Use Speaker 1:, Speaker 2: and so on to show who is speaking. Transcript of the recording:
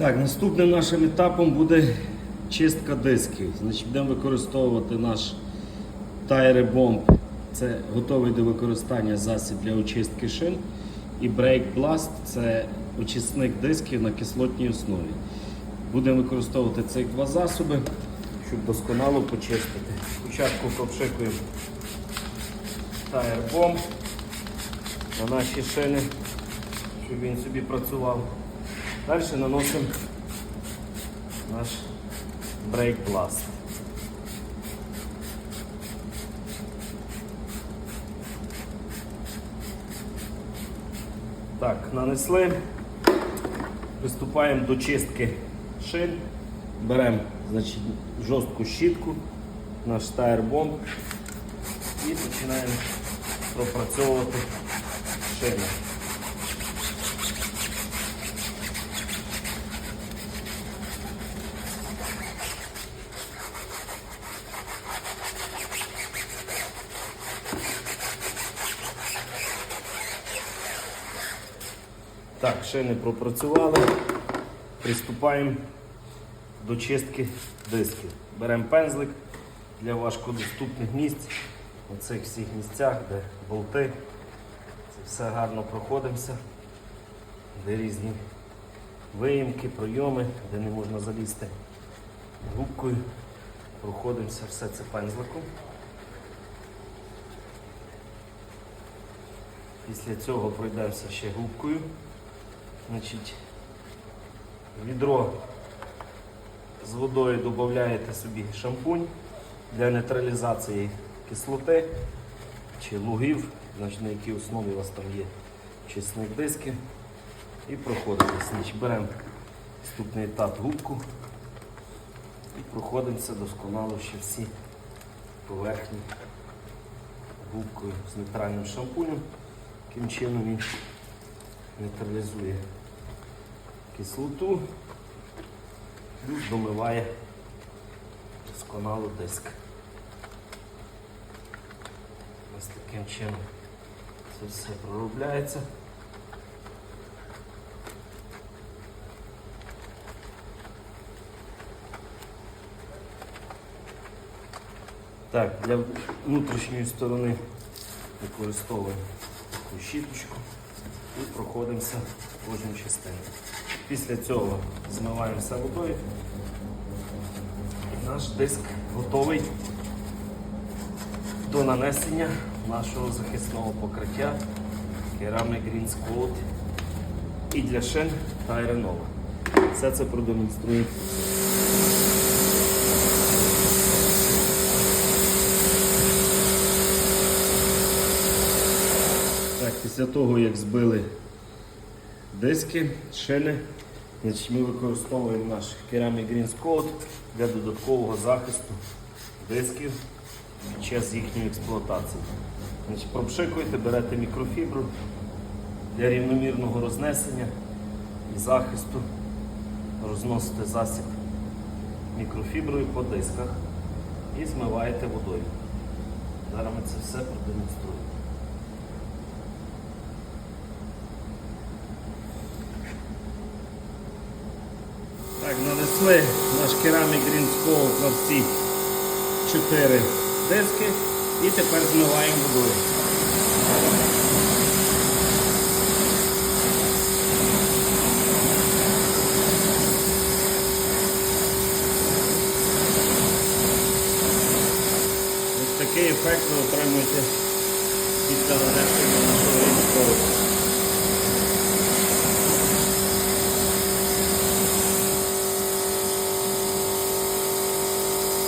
Speaker 1: Так, наступним нашим етапом буде чистка дисків. Значить, будемо використовувати наш Bomb. Це готовий до використання засіб для очистки шин. І Brake Blast це очисник дисків на кислотній основі. Будемо використовувати цих два засоби, щоб досконало почистити. Спочатку пропшикуємо Bomb на наші шини, щоб він собі працював. Далі наносимо наш Blast. Так, нанесли. Приступаємо до чистки шин. Беремо значить, жорстку щітку, наш тайр-бомб і починаємо пропрацьовувати шини. Так, шини пропрацювали. Приступаємо до чистки дисків. Беремо пензлик для важкодоступних місць. У цих всіх місцях, де болти. Це все гарно проходимося, де різні виїмки, пройоми, де не можна залізти губкою. Проходимося все це пензликом. Після цього пройдемося ще губкою. Значить, відро з водою додаєте собі шампунь для нейтралізації кислоти чи лугів, на якій основі у вас там є чисник диски. І проходимо. Значить, беремо наступний етап губку і проходимося досконало ще всі поверхні губкою з нейтральним шампунем. Таким чином він нейтралізує кислоту, плюс домиває досконало диск. Ось таким чином це все проробляється. Так, для внутрішньої сторони використовуємо таку щіточку і проходимося кожну частину. Після цього змиваємося водою. І наш диск готовий до нанесення нашого захисного покриття Ceramic Greens Coat і для шин та Renova. Все це продемонструю. Так, після того, як збили диски, шини, значить, ми використовуємо наш Ceramic Greens Coat для додаткового захисту дисків під час їхньої експлуатації. Значить, пропшикуєте, берете мікрофібру для рівномірного рознесення і захисту, розносите засіб мікрофіброю по дисках і змиваєте водою. Зараз ми це все продемонструємо. Нанесли наш керамік Green на всі чотири диски і тепер змиваємо водою. Ось такий ефект ви отримуєте після нанесення.